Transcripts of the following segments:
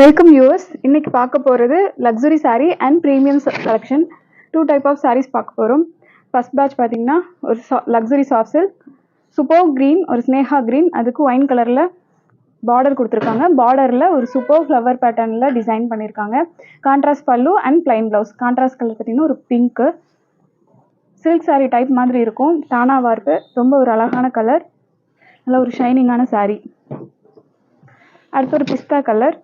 Welcome US இன்னைக்கு பார்க்க போகிறது luxury saree and premium collection two type of sarees பார்க்க போகிறோம் ஃபர்ஸ்ட் பேட்ச் பார்த்தீங்கன்னா ஒரு luxury soft silk super green ஒரு ஸ்னேஹா க்ரீன் அதுக்கு ஒயின் கலரில் பார்டர் கொடுத்துருக்காங்க. பார்டரில் ஒரு சூப்பர் ஃப்ளவர் பேட்டர்னில் டிசைன் பண்ணியிருக்காங்க contrast pallu and plain blouse contrast colour பார்த்தீங்கன்னா ஒரு பிங்க்கு சில்க் சாரீ டைப் மாதிரி இருக்கும். தானா வார்ப்பு. ரொம்ப ஒரு அழகான கலர் நல்ல ஒரு ஷைனிங்கான சாரீ அடுத்து ஒரு பிஸ்தா கலர்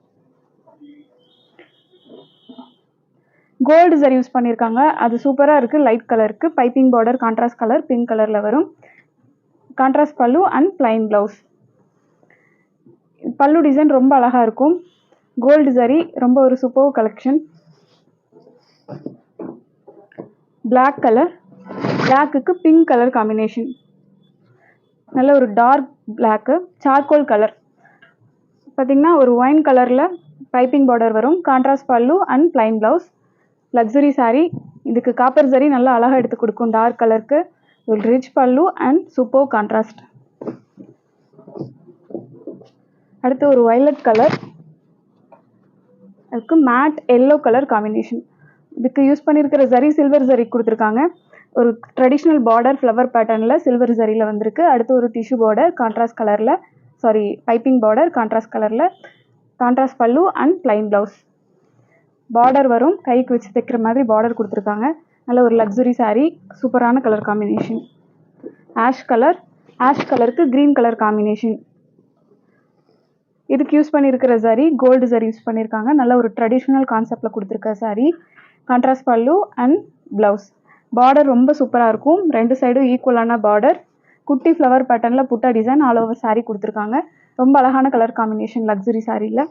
கோல்டு சரி யூஸ் பண்ணியிருக்காங்க அது சூப்பராக இருக்குது லைட் கலருக்கு. Piping border contrast colour pink கலரில் வரும். Contrast pallu and plain blouse. Pallu design ரொம்ப அழகாக இருக்கும். கோல்டு சரி ரொம்ப ஒரு சூப்பர் கலெக்ஷன். பிளாக் கலர் பிளாக்குக்கு பிங்க் கலர் காம்பினேஷன் நல்ல ஒரு டார்க் பிளாக்கு சார்கோல் கலர் பார்த்தீங்கன்னா ஒரு ஒயின் கலரில் பைப்பிங் பார்டர் வரும். Contrast pallu and plain blouse luxury saree இதுக்கு காப்பர் சரி நல்லா அழகாக எடுத்து கொடுக்கும். டார்க் கலருக்கு ஒரு rich pallu and super contrast அடுத்து ஒரு வயலட் கலர் அதுக்கு மேட் எல்லோ கலர் காம்பினேஷன் இதுக்கு யூஸ் பண்ணியிருக்கிற சரி சில்வர் சரி கொடுத்துருக்காங்க. ஒரு ட்ரெடிஷ்னல் பார்டர் ஃப்ளவர் பேட்டர்னில் சில்வர் சரியில் வந்திருக்கு. அடுத்து ஒரு டிஷ்யூ பார்டர் கான்ட்ராஸ்ட் கலரில் சாரி பைப்பிங் பார்டர் கான்ட்ராஸ்ட் கலரில் contrast pallu and plain blouse border வரும். கைக்கு வச்சு தைக்கிற மாதிரி பார்டர் கொடுத்துருக்காங்க. நல்ல ஒரு லக்ஸுரி சாரீ சூப்பரான colour combination ash colour ash கலருக்கு க்ரீன் கலர் காம்பினேஷன் இதுக்கு யூஸ் பண்ணியிருக்கிற சாரி கோல்டு சாரி யூஸ் பண்ணியிருக்காங்க. நல்ல ஒரு ட்ரெடிஷ்னல் கான்செப்டில் கொடுத்துருக்க saree contrast pallu and blouse border ரொம்ப சூப்பராக இருக்கும். ரெண்டு சைடும் ஈக்குவலான பார்டர் குட்டி ஃப்ளவர் பேட்டர்னில் butta design all over sari கொடுத்துருக்காங்க. ரொம்ப அழகான கலர் காம்பினேஷன் லக்ஸுரி சாரியில்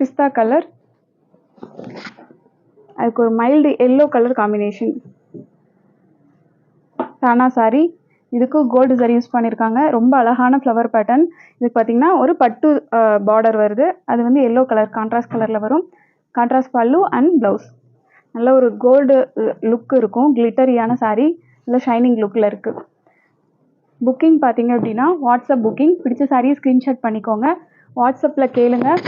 பிஸ்தா கலர். அதுக்கு ஒரு மைல்டு எல்லோ கலர் காம்பினேஷன் தானா சாரி இதுக்கு கோல்டு சரி யூஸ் பண்ணியிருக்காங்க ரொம்ப அழகான ஃப்ளவர் பேட்டர்ன் இதுக்கு பார்த்தீங்கன்னா ஒரு பட்டு பார்டர் வருது. அது வந்து எல்லோ கலர் கான்ட்ராஸ்ட் கலரில் வரும். கான்ட்ராஸ்ட் பல்லு அண்ட் ப்ளவுஸ் நல்ல ஒரு கோல்டு லுக் இருக்கும். கிளிட்டரியான saree. நல்ல ஷைனிங் லுக்கில் இருக்குது புக்கிங் பார்த்தீங்க அப்படின்னா வாட்ஸ்அப் புக்கிங் பிடிச்ச சாரியை ஸ்க்ரீன்ஷாட் பண்ணிக்கோங்க. வாட்ஸ்அப்பில் கேளுங்கள்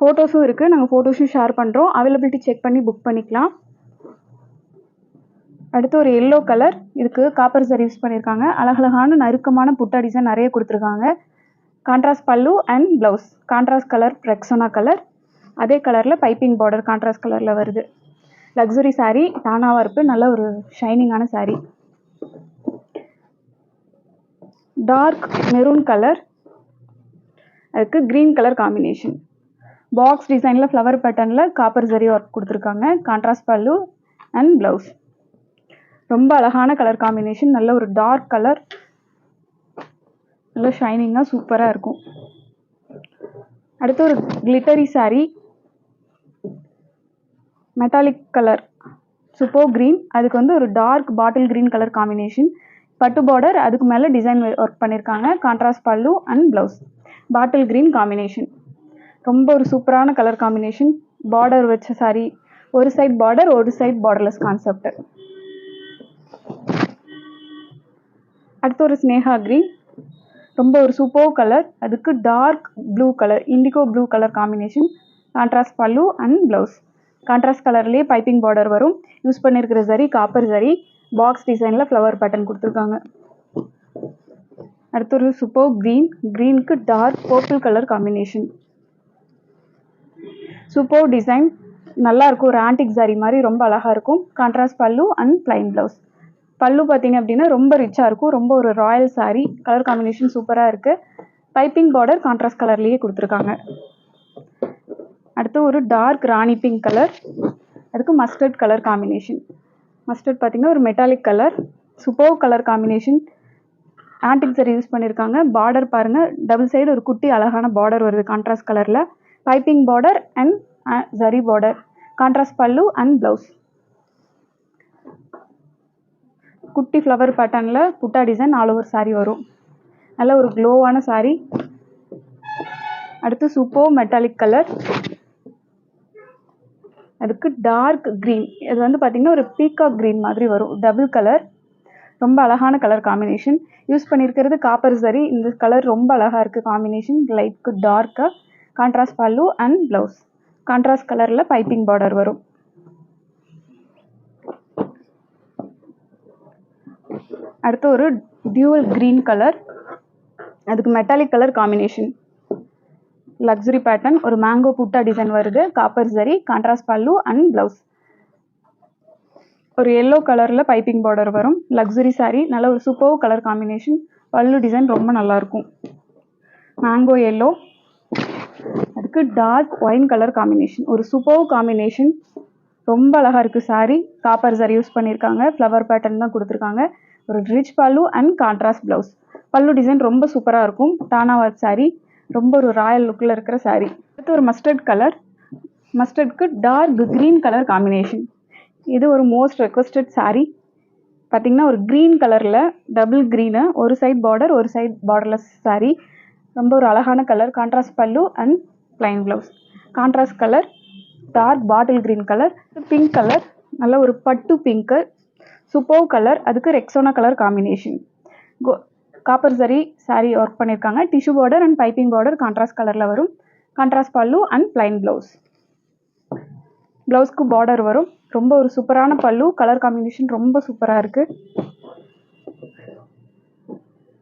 ஃபோட்டோஸும் இருக்குது நாங்கள் ஃபோட்டோஸும் ஷேர் பண்ணுறோம் அவைலபிலிட்டி செக் பண்ணி புக் பண்ணிக்கலாம். அடுத்து ஒரு எல்லோ கலர் இதுக்கு காப்பர் சரி யூஸ் பண்ணியிருக்காங்க அழகழகான நறுக்கமான புட்டா டிசைன் நிறைய கொடுத்துருக்காங்க. Contrast pallu and blouse contrast colour Rexona colour அதே கலரில் பைப்பிங் பார்டர் கான்ட்ராஸ்ட் கலரில் வருது. லக்ஸுரி சாரீ தானாவாக இருப்பு நல்ல ஒரு ஷைனிங்கான சாரீ டார்க் மெரூன் கலர் அதுக்கு க்ரீன் கலர் காம்பினேஷன் பாக்ஸ் டிசைனில் ஃப்ளவர் பேட்டர்னில் காப்பர் ஜரி ஒர்க் கொடுத்துருக்காங்க. கான்ட்ராஸ்ட் பல்லு அண்ட் ப்ளவுஸ் ரொம்ப அழகான கலர் காம்பினேஷன் நல்ல ஒரு டார்க் கலர் நல்ல ஷைனிங்காக சூப்பராக இருக்கும். அடுத்து ஒரு கிளிட்டரி சாரீ மெட்டாலிக் கலர் சூப்போ க்ரீன் அதுக்கு வந்து ஒரு dark bottle green colour combination பட்டு பார்டர் அதுக்கு மேலே டிசைன் ஒர்க் பண்ணியிருக்காங்க contrast pallu and blouse bottle green combination ரொம்ப ஒரு சூப்பரான கலர் காம்பினேஷன் பார்டர் வச்ச சாரி ஒரு சைட் பார்டர் ஒரு சைட் பார்டர்லெஸ் கான்செப்ட் அடுத்து ஒரு ஸ்னேகா க்ரீன் ரொம்ப ஒரு சூப்பர் கலர் அதுக்கு dark blue colour indigo blue colour combination contrast pallu and blouse contrast கலர்லேயே பைப்பிங் பார்டர் வரும். யூஸ் பண்ணியிருக்கிற சரி காப்பர் சரி பாக்ஸ் டிசைனில் ஃப்ளவர் பேட்டர்ன் கொடுத்துருக்காங்க. அடுத்து ஒரு super green க்ரீனுக்கு dark purple colour combination super design நல்லா இருக்கும் ஒரு ஆன்டிக் saree மாதிரி ரொம்ப அழகாக இருக்கும் contrast pallu and plain blouse பல்லு பார்த்தீங்க அப்படின்னா ரொம்ப ரிச்சாக இருக்கும் ரொம்ப ஒரு ராயல் சாரி கலர் காம்பினேஷன் சூப்பராக இருக்குது பைப்பிங் பார்டர் கான்ட்ராஸ்ட் கலர்லேயே கொடுத்துருக்காங்க. அடுத்து ஒரு டார்க் ராணி பிங்க் கலர் அதுக்கு மஸ்டர்ட் கலர் காம்பினேஷன் மஸ்டர்ட் பார்த்தீங்கன்னா ஒரு metallic colour super colour combination antique zari use பண்ணியிருக்காங்க பார்டர் பாருங்கள் டபுள் சைடு ஒரு குட்டி அழகான பார்டர் வருது கான்ட்ராஸ்ட் கலரில் piping border and zari border contrast pallu and blouse குட்டி ஃப்ளவர் பேட்டர்னில் butta design all over sari வரும். நல்ல ஒரு க்ளோவான சாரீ அடுத்து சூப்போ மெட்டாலிக் கலர் அதுக்கு டார்க் க்ரீன் இது வந்து பார்த்திங்கன்னா ஒரு பீகாக் க்ரீன் மாதிரி வரும். டபுள் கலர் ரொம்ப அழகான கலர் காம்பினேஷன் யூஸ் பண்ணியிருக்கிறது காப்பர் சரி இந்த கலர் ரொம்ப அழகாக இருக்குது காம்பினேஷன் லைட்க்கு டார்க்காக contrast pallu and blouse contrast கலரில் பைப்பிங் பார்டர் வரும். அடுத்து ஒரு டியூவல் கிரீன் கலர் அதுக்கு metallic colour combination luxury pattern ஒரு மேங்கோ புட்டா டிசைன் வருது. Copper zari contrast pallu and blouse ஒரு எல்லோ கலரில் பைப்பிங் பார்டர் வரும். லக்ஸுரி சாரீ நல்ல ஒரு super colour combination pallu design ரொம்ப நல்லாயிருக்கும் மேங்கோ எல்லோ அதுக்கு டார்க் ஒயின் கலர் காம்பினேஷன் ஒரு சூப்பர் காம்பினேஷன் ரொம்ப அழகாக இருக்குது saree. காப்பர் சாரி யூஸ் பண்ணியிருக்காங்க ஃப்ளவர் பேட்டர்ன் தான் கொடுத்துருக்காங்க. ஒரு rich pallu and contrast blouse pallu design ரொம்ப சூப்பராக இருக்கும். டானா ஒர்க் saree. ரொம்ப ஒரு ராயல் லுக்கில் இருக்கிற saree. அடுத்து ஒரு மஸ்டர்ட் கலர் மஸ்டர்ட்க்கு டார்க் க்ரீன் கலர் காம்பினேஷன் இது ஒரு மோஸ்ட் ரெக்வஸ்டட் சாரீ பார்த்தீங்கன்னா ஒரு க்ரீன் கலரில் டபுள் க்ரீனு ஒரு சைட் பார்டர் ஒரு சைட் பார்டர்லெஸ் saree. ரொம்ப ஒரு அழகான colour contrast pallu and plain blouse contrast colour dark bottle green colour pink colour நல்ல ஒரு பட்டு பிங்க்கு சூப்பர் கலர் அதுக்கு ரெக்ஸோனா கலர் காம்பினேஷன் கோ காப்பர் சரி saree ஒர்க் பண்ணியிருக்காங்க tissue border and piping border contrast கலரில் வரும். Contrast pallu and plain blouse ப்ளவுஸ்க்கு border வரும். ரொம்ப ஒரு சூப்பரான பல்லு. கலர் காம்பினேஷன் ரொம்ப சூப்பராக இருக்குது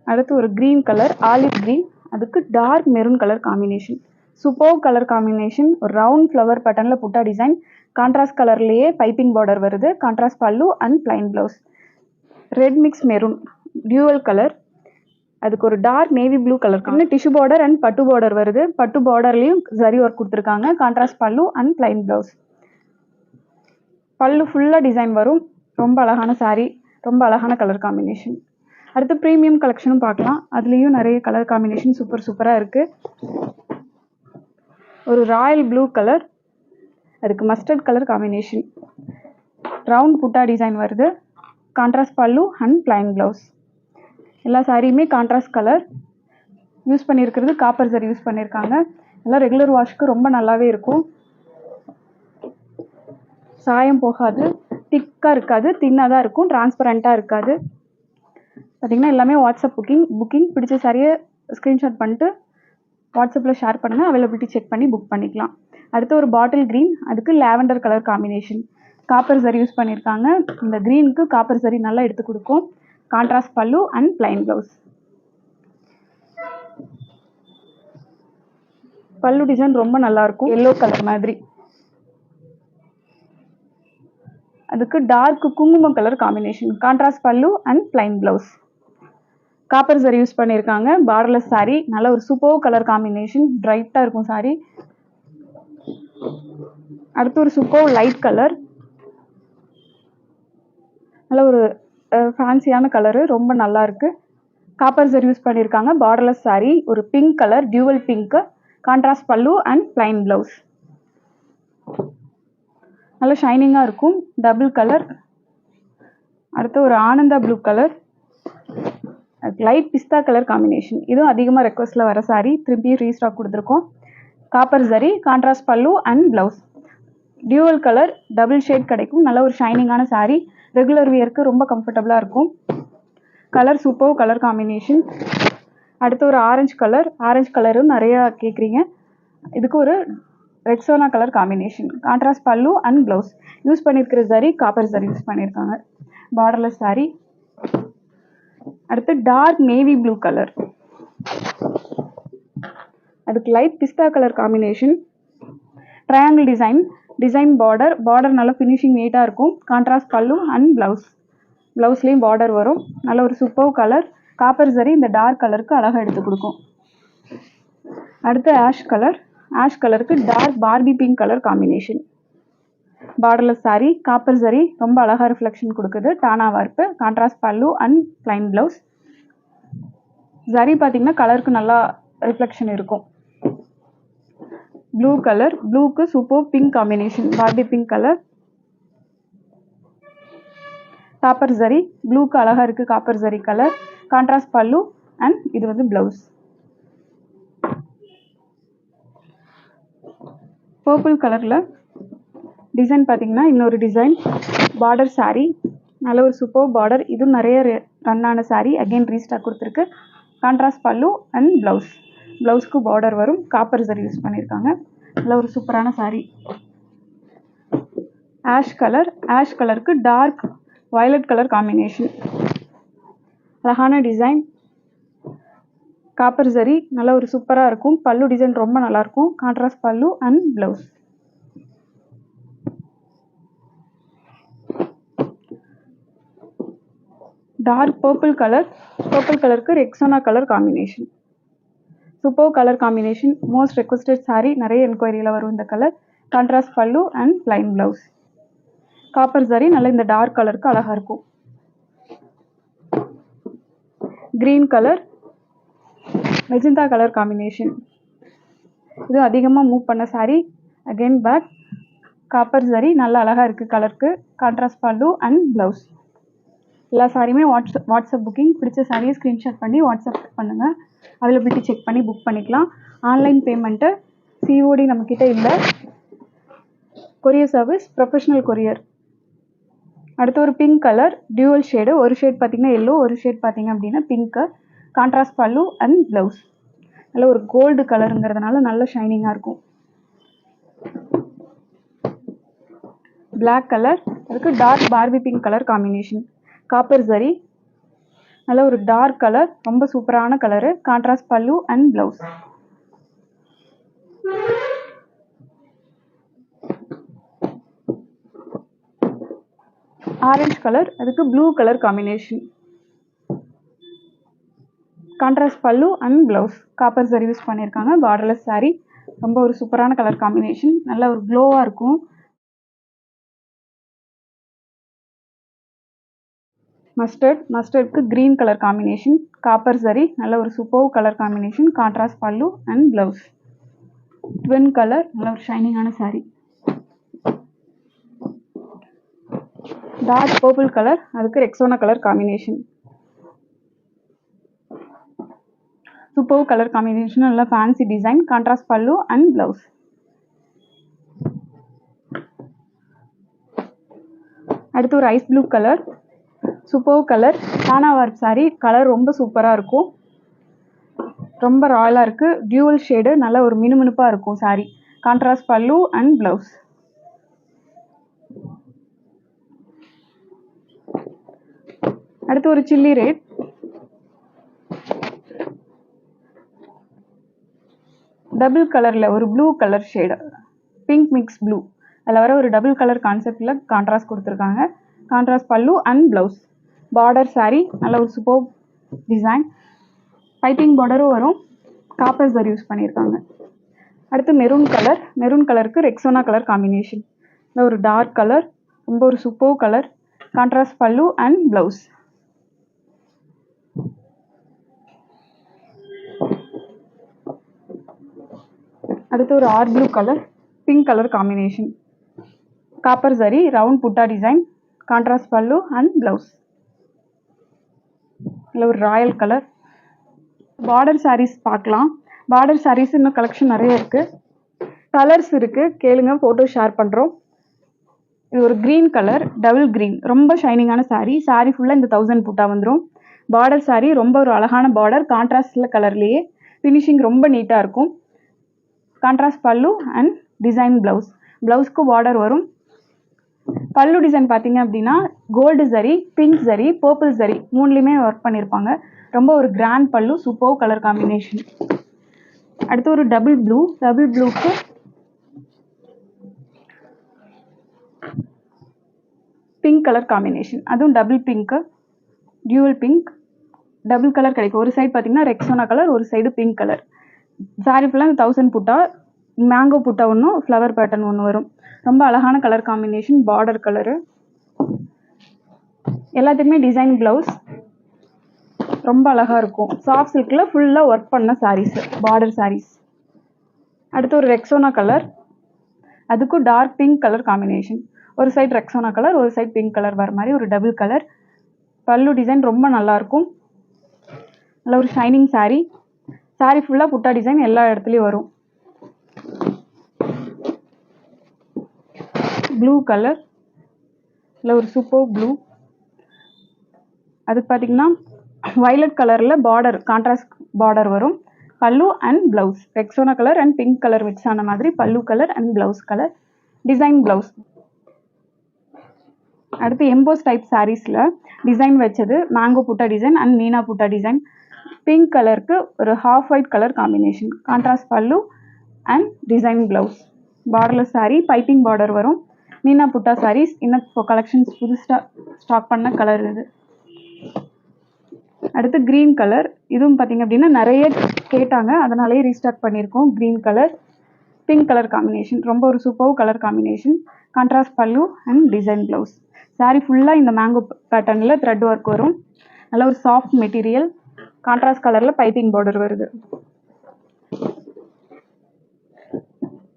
அடுத்து ஒரு க்ரீன் கலர் ஆலிவ் க்ரீன் அதுக்கு dark maroon colour combination super colour combination round flower பட்டனில் புட்டா டிசைன் கான்ட்ராஸ்ட் கலர்லேயே பைப்பிங் பார்டர் வருது. Contrast pallu and plain blouse red mix maroon dual colour அதுக்கு ஒரு டார்க் நேவி ப்ளூ கலர் இன்னும் tissue border and பட்டு border வருது. பட்டு பார்டர்லேயும் சரி ஒர்க் கொடுத்துருக்காங்க. Contrast pallu and plain blouse பல்லு ஃபுல்லாக டிசைன் வரும். ரொம்ப அழகான சாரீ ரொம்ப அழகான கலர் காம்பினேஷன் அடுத்து ப்ரீமியம் கலெக்ஷனும் பார்க்கலாம். அதுலேயும் நிறைய கலர் காம்பினேஷன் சூப்பர் சூப்பராக இருக்குது ஒரு ராயல் ப்ளூ கலர் அதுக்கு mustard colour combination round butta design வருது. Contrast pallu and plain blouse எல்லா சாரியுமே கான்ட்ராஸ்ட் கலர் யூஸ் பண்ணியிருக்கிறது காப்பர் சரி யூஸ் பண்ணியிருக்காங்க எல்லாம் ரெகுலர் வாஷ்க்கு ரொம்ப நல்லாவே இருக்கும். சாயம் போகாது. திக்காக இருக்காது. தின்னாக தான் இருக்கும். டிரான்ஸ்பரண்ட்டாக இருக்காது. பார்த்தீங்கன்னா எல்லாமே வாட்ஸ்அப் புக்கிங் புக்கிங் பிடிச்ச சாரியை ஸ்க்ரீன்ஷாட் பண்ணிட்டு வாட்ஸ்அப்பில் ஷேர் பண்ணுங்கள் அவைலபிலிட்டி செக் பண்ணி புக் பண்ணிக்கலாம். அடுத்து ஒரு பாட்டில் க்ரீன் அதுக்கு lavender colour combination copper zari use பண்ணியிருக்காங்க இந்த க்ரீனுக்கு காப்பர் சரி நல்லா எடுத்து கொடுக்கும். Contrast pallu and plain blouse pallu design ரொம்ப நல்லா இருக்கும். எல்லோ கலர் மாதிரி. அதுக்கு டார்க் குங்குமம் colour combination contrast pallu and plain blouse copper zari use பண்ணியிருக்காங்க பார்டர்லெஸ் saree நல்ல ஒரு சூப்பர் கலர் காம்பினேஷன் பிரைட்டாக இருக்கும் saree. அடுத்து ஒரு சூப்பர் லைட் கலர் நல்ல ஒரு ஃபேன்சியான கலரு ரொம்ப நல்லா இருக்கு. காப்பர் சரி யூஸ் பண்ணியிருக்காங்க பார்டர்லெஸ் saree ஒரு pink colour dual pink contrast pallu and plain blouse நல்ல ஷைனிங்காக இருக்கும். டபுள் கலர் அடுத்து ஒரு ஆனந்தா ப்ளூ கலர் லைட் பிஸ்தா கலர் காம்பினேஷன் இதுவும் அதிகமாக ரெக்வஸ்ட்டில் வர சாரி திரும்பியும் ரீஸ்டாக் கொடுத்துருக்கோம். Copper zari contrast pallu and blouse dual colour double shade கிடைக்கும். நல்ல ஒரு ஷைனிங்கான saree. ரெகுலர் வியருக்கு ரொம்ப கம்ஃபர்டபுளாக இருக்கும். கலர் சூப்பர் கலர் காம்பினேஷன் அடுத்து ஒரு ஆரஞ்சு கலர் ஆரஞ்சு கலரும் நிறையா கேட்குறீங்க இதுக்கு ஒரு Rexona colour combination contrast pallu and blouse use பண்ணியிருக்கிற சரி காப்பர் சரி யூஸ் பண்ணியிருக்காங்க பார்டர்லெஸ் saree. அடுத்து டார்க் நேவி ப்ளூ கலர் அதுக்கு லைட் பிஸ்தா colour combination triangle design design border border நல்லா ஃபினிஷிங் நீட்டாக இருக்கும். Contrast pallu and blouse ப்ளவுஸ்லேயும் border வரும். நல்ல ஒரு சூப்பர் கலர் காப்பர் சரி இந்த டார்க் கலருக்கு அழகாக எடுத்து கொடுக்கும். அடுத்து ஆஷ் கலர் ஆஷ் கலருக்கு dark Barbie pink colour combination borderless saree copper zari ரொம்ப அழகாக ரிஃப்ளெக்ஷன் கொடுக்குது. டானா வார்ப்பு contrast pallu and plain blouse சரி பார்த்தீங்கன்னா கலருக்கு நல்லா ரிஃப்ளெக்ஷன் இருக்கும். Blue colour ப்ளூக்கு super pink combination Barbie pink colour copper zari ப்ளூக்கு அழகாக இருக்குது காப்பர் சரி கலர் கான்ட்ராஸ்ட் பல்லு அண்ட் இது வந்து ப்ளவுஸ் பர்பிள் கலரில் டிசைன் பார்த்தீங்கன்னா இன்னொரு டிசைன் பார்டர் சாரீ நல்ல ஒரு சூப்பர் பார்டர் இதுவும் நிறைய ரன் ஆன சாரீ அகைன் ரீஸ்டாக் கொடுத்துருக்கு. கான்ட்ராஸ்ட் பல்லு அண்ட் ப்ளவுஸ் ப்ளவுஸ்க்கு பார்டர் வரும். காப்பர் சரி யூஸ் பண்ணியிருக்காங்க. நல்ல ஒரு சூப்பரான சாரீ ஆஷ் கலர் ஆஷ் கலருக்கு டார்க் வயலட் கலர் காம்பினேஷன் அழகான டிசைன் காப்பர் சரி நல்ல ஒரு சூப்பராக இருக்கும். பல்லு டிசைன் ரொம்ப நல்லாயிருக்கும் contrast pallu and blouse dark purple colour purple கலருக்கு Rexona colour combination super colour combination most requested saree நிறைய என்கொயரியில் வரும் இந்த colour contrast pallu and line blouse copper zari நல்ல இந்த டார்க் கலருக்கு அழகாக இருக்கும். Green colour magenta colour combination இது அதிகமாக மூவ் பண்ண சாரீ அகைன் பேக் காப்பர் சரி நல்லா அழகாக இருக்குது கலருக்கு கான்ட்ராஸ்ட் பல்லு அண்ட் ப்ளவுஸ் எல்லா சாரியுமே வாட்ஸ்அப் வாட்ஸ்அப் புக்கிங் பிடிச்ச சாரியை ஸ்க்ரீன்ஷாட் பண்ணி வாட்ஸ்அப் பண்ணுங்கள் அவைலபிலிட்டி செக் பண்ணி புக் பண்ணிக்கலாம். ஆன்லைன் பேமெண்ட்டு சிஓடி நம்மக்கிட்ட இல்லை. கொரியர் சர்வீஸ் ப்ரொஃபஷனல் கொரியர் அடுத்து ஒரு பிங்க் கலர் டியூவல் ஷேடு ஒரு ஷேட் பார்த்திங்கன்னா எல்லோ ஒரு ஷேட் பார்த்திங்க அப்படின்னா pink contrast pallu and blouse நல்ல ஒரு கோல்டு கலருங்கிறதுனால நல்ல ஷைனிங்காக இருக்கும். பிளாக் கலர் அதுக்கு dark Barbie pink colour combination copper zari. நல்ல ஒரு டார்க் கலர் ரொம்ப சூப்பரான colour contrast pallu and blouse orange colour அதுக்கு blue colour combination contrast pallu and blouse copper zari use பண்ணியிருக்காங்க பார்டர்லெஸ் சாரீ ரொம்ப ஒரு சூப்பரான கலர் காம்பினேஷன் நல்ல ஒரு க்ளோவாக இருக்கும். Mustard மஸ்டர்ட்க்கு green colour combination copper zari நல்ல ஒரு super colour combination contrast pallu and blouse twin colour நல்ல ஒரு ஷைனிங்கான saree டார்க் பர்பிள் கலர் அதுக்கு Rexona colour combination super colour combination நல்ல fancy design contrast pallu and blouse அடுத்து ஒரு ice blue colour super colour டானா work colour ரொம்ப சூப்பராக இருக்கும். ரொம்ப ராயலாக இருக்குது டியூவல் ஷேடு நல்ல ஒரு மினுமினுப்பாக இருக்கும் saree contrast pallu and blouse அடுத்து ஒரு சில்லி ரேட் டபுள் கலரில் ஒரு blue colour shade pink mix blue அதில் வர ஒரு டபுள் கலர் கான்செப்டில் கான்ட்ராஸ்ட் கொடுத்துருக்காங்க. Contrast pallu and blouse border saree நல்ல ஒரு சூப்பர் டிசைன் பைப்பிங் பார்டரும் வரும். காப்பர் சரி யூஸ் பண்ணியிருக்காங்க அடுத்து மெரூன் கலர் மெரூன் கலருக்கு ரெக்ஸோனா கலர் காம்பினேஷன் இந்த ஒரு டார்க் கலர் ரொம்ப ஒரு super colour contrast pallu and blouse அடுத்து ஒரு R blue colour pink colour combination copper zari round butta design contrast pallu and blouse இல்லை ஒரு ராயல் கலர் பார்டர் சாரீஸ் பார்க்கலாம். பார்டர் சாரீஸ் இன்னும் கலெக்ஷன் நிறைய இருக்குது கலர்ஸ் இருக்குது கேளுங்க ஃபோட்டோ ஷேர் பண்ணுறோம் இது ஒரு க்ரீன் கலர் டபுள் க்ரீன் ரொம்ப ஷைனிங்கான சாரீ சாரீ ஃபுல்லாக இந்த தௌசண்ட் புட்டா வந்துடும் பார்டர் சாரீ ரொம்ப ஒரு அழகான பார்டர் கான்ட்ராஸ்டில் கலர்லேயே ஃபினிஷிங் ரொம்ப நீட்டாக இருக்கும். Contrast pallu and design blouse ப்ளவுஸ்க்கு border வரும். பல்லு டிசைன் பார்த்தீங்க அப்படின்னா கோல்டு சரி பிங்க் சரி பர்பிள் சரி மூணுலேயுமே ஒர்க் பண்ணியிருப்பாங்க. ரொம்ப ஒரு கிராண்ட் பல்லு சூப்பர் கலர் காம்பினேஷன் அடுத்து ஒரு டபுள் ப்ளூ டபுள் ப்ளூக்கு பிங்க் கலர் காம்பினேஷன் அதுவும் double pink dual pink double colour கிடைக்கும். ஒரு சைடு பார்த்தீங்கன்னா ரெக்ஸோனா கலர் ஒரு சைடு பிங்க் கலர் சாரி ஃபுல்லாக தௌசண்ட் புட்டா மேங்கோ புட்டா ஒன்றும் ஃப்ளவர் பேட்டர்ன் ஒன்று வரும். ரொம்ப அழகான கலர் காம்பினேஷன் பார்டர் கலரு எல்லாத்துக்குமே டிசைன் ப்ளவுஸ் ரொம்ப அழகாக இருக்கும். சாஃப்ட் சில்கில் ஃபுல்லாக ஒர்க் பண்ண சாரீஸ் பார்டர் சாரீஸ் அடுத்து ஒரு ரெக்ஸோனா கலர் அதுக்கும் டார்க் பிங்க் கலர் காம்பினேஷன் ஒரு சைட் ரெக்ஸோனா கலர் ஒரு சைட் பிங்க் கலர் வர மாதிரி ஒரு டபுள் கலர் பல்லு டிசைன் ரொம்ப நல்லாயிருக்கும் நல்ல ஒரு ஷைனிங் சாரீ சாரீ ஃபுல்லாக புட்டா டிசைன் எல்லா இடத்துலையும் வரும். ப்ளூ கலர் இல்லை ஒரு சூப்பர் ப்ளூ அதுக்கு பார்த்தீங்கன்னா வைலட் கலரில் பார்டர் கான்ட்ராஸ்ட் பார்டர் வரும். Pallu and blouse Rexona colour and pink colour mix ஆன மாதிரி pallu colour and blouse colour design blouse அடுத்து எம்போஸ் டைப் சாரீஸில் டிசைன் வச்சது mango butta design and meena butta design pink கலருக்கு ஒரு half white colour combination contrast pallu and design blouse borderless saree piping border வரும். மீனா புட்டா சாரீஸ் இன்னும் இப்போ collections புதுசாக ஸ்டாக் பண்ண கலர் இது. அடுத்து க்ரீன் கலர் இதுவும் பார்த்திங்க அப்படின்னா நிறைய கேட்டாங்க. அதனாலேயே ரீஸ்டாக் பண்ணியிருக்கோம். Green colour pink colour combination ரொம்ப ஒரு super colour combination contrast pallu and design blouse saree ஃபுல்லாக இந்த மேங்கோ பேட்டர்னில் த்ரெட் ஒர்க் வரும். நல்ல ஒரு சாஃப்ட் மெட்டீரியல் கான்ட்ராஸ்ட் கலரில் பைப்பிங் பார்டர் வருது.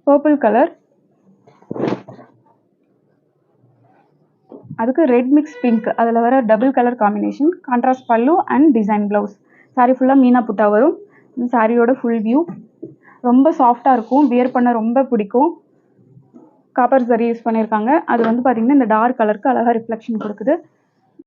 பர்பிள் கலர் அதுக்கு ரெட் மிக்ஸ் பிங்க் அதில் வர double colour combination contrast pallu and design blouse saree ஃபுல்லாக மீனா புட்டா வரும். இந்த சாரியோட ஃபுல் வியூ ரொம்ப சாஃப்டாக இருக்கும். வியர் பண்ண ரொம்ப பிடிக்கும். காப்பர் சரி யூஸ் பண்ணியிருக்காங்க அது வந்து பார்த்தீங்கன்னா இந்த டார்க் கலருக்கு அழகாக ரிஃப்ளெக்ஷன் கொடுக்குது.